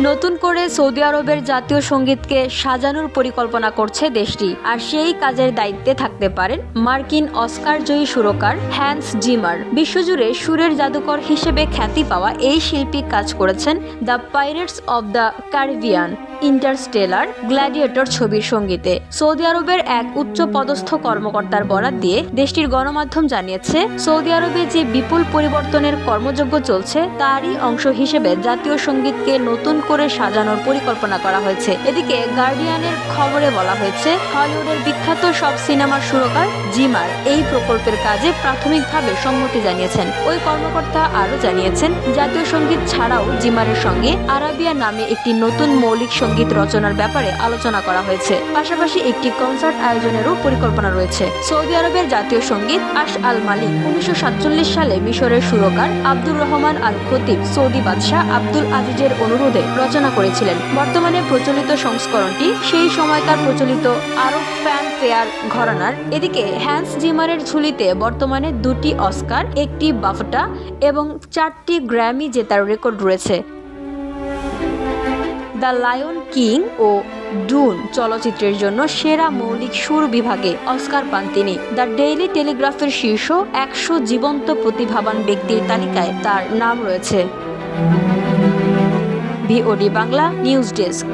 নতুন করে সৌদি আরবের জাতীয় সঙ্গীতকে সাজানোর পরিকল্পনা করছে দেশটি, আর সেই কাজের দায়িত্বে থাকতে পারেন মার্কিন অস্কার জয়ী সুরকার হ্যান্স জিমার। বিশ্বজুড়ে সুরের জাদুকর হিসেবে খ্যাতি পাওয়া এই শিল্পী কাজ করেছেন The Pirates of the Caribbean. Interstellar Gladiator ছবির সঙ্গীতে। সৌদি আরবের এক উচ্চ পদস্থ কর্মকর্তার বরাত দিয়ে দেশটির গণমাধ্যম জানিয়েছে, সৌদি আরবে যে বিপুল পরিবর্তনের কর্মযজ্ঞ চলছে, তারই অংশ হিসেবে জাতীয় সঙ্গীতকে নতুন করে সাজানোর পরিকল্পনা করা হয়েছে। এদিকে গার্ডিয়ানের খবরে বলা হয়েছে, হলিউডের বিখ্যাত সব সিনেমার সুরকার জিমার এই প্রকল্পের কাজে প্রাথমিকভাবে সম্মতি জানিয়েছেন। ওই কর্মকর্তা আরও জানিয়েছেন, জাতীয় সংগীত ছাড়াও জিমারের সঙ্গে আরাবিয়া নামে একটি নতুন মৌলিক সংগীত রচনার ব্যাপারে আলোচনা করা হয়েছে। পাশাপাশি একটি কনসার্ট আয়োজনেরও পরিকল্পনা রয়েছে। সৌদি আরবের জাতীয় সংগীত আশ আল মালিক উনিশশো সাতচল্লিশ সালে মিশরের সুরকার আব্দুর রহমান আল খতিব সৌদি বাদশাহ আব্দুল আজিজের অনুরোধে রচনা করেছিলেন। বর্তমানে প্রচলিত সংস্করণটি সেই সময়কার প্রচলিত আরব ফ্যান ফেয়ার ঘরানার। এদিকে হ্যান্স জিমারের ঝুলিতে বর্তমানে দুটি অস্কার, একটি বাফটা এবং চারটি গ্র্যামি জেতার রেকর্ড রয়েছে। দ্য লায়ন কিং ও ডুন চলচ্চিত্রের জন্য সেরা মৌলিক সুর বিভাগে অস্কার পান তিনি। দ্য ডেইলি টেলিগ্রাফের শীর্ষ একশো জীবন্ত প্রতিভাবান ব্যক্তির তালিকায় তার নাম রয়েছে। VOD Bangla news desk.